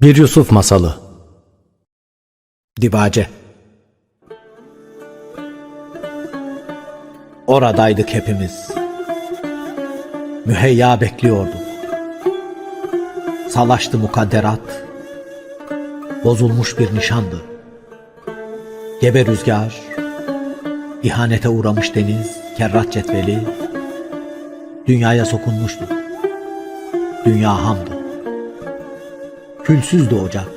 Bir Yusuf Masalı Dibace Oradaydık hepimiz. Müheyya bekliyorduk. Salaştı mukadderat. Bozulmuş bir nişandı. Gebe rüzgar, ihanete uğramış deniz, kerrat cetveli, dünyaya sokunmuştu. Dünya hamdı. Külsüzdü ocak,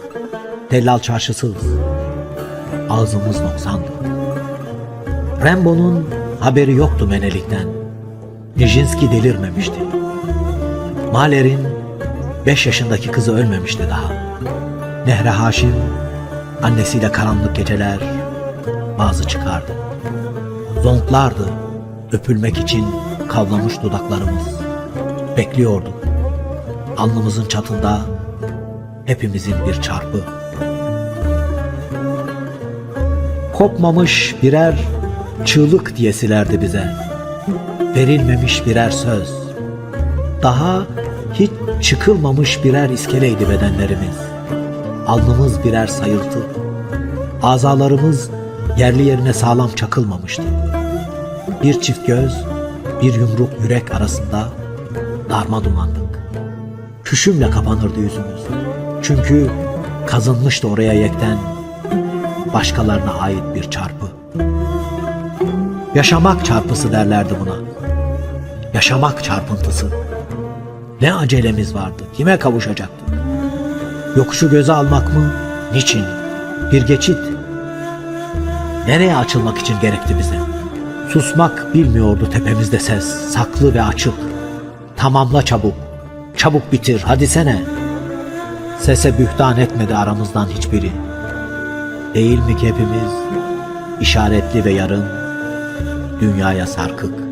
tellal çarşısız. Ağzımız noksandı. Rembo'nun haberi yoktu menelikten. Nijinsky delirmemişti. Mahler'in beş yaşındaki kızı ölmemişti daha. Nehre Haşim annesiyle karanlık geceler bazı çıkardı. Zonklardı öpülmek için kavlamış dudaklarımız. Bekliyorduk. Alnımızın çatında hepimizin bir çarpı. Kopmamış birer çığlık diyesilerdi bize. Verilmemiş birer söz. Daha hiç çıkılmamış birer iskeleydi bedenlerimiz. Alnımız birer sayıltı. Azalarımız yerli yerine sağlam çakılmamıştı. Bir çift göz, bir yumruk yürek arasında darma dumandık. Küşümle kapanırdı yüzümüz. Çünkü kazınmıştı oraya yekten başkalarına ait bir çarpı. Yaşamak çarpısı derlerdi buna. Yaşamak çarpıntısı. Ne acelemiz vardı, kime kavuşacaktık? Yokuşu göze almak mı? Niçin? Bir geçit. Nereye açılmak için gerekti bize? Susmak bilmiyordu tepemizde ses, saklı ve açık. Tamamla çabuk, çabuk bitir, hadi sene. Sese bühtan etmedi aramızdan hiçbiri. Değil mi ki hepimiz işaretli ve yarın dünyaya sarkık.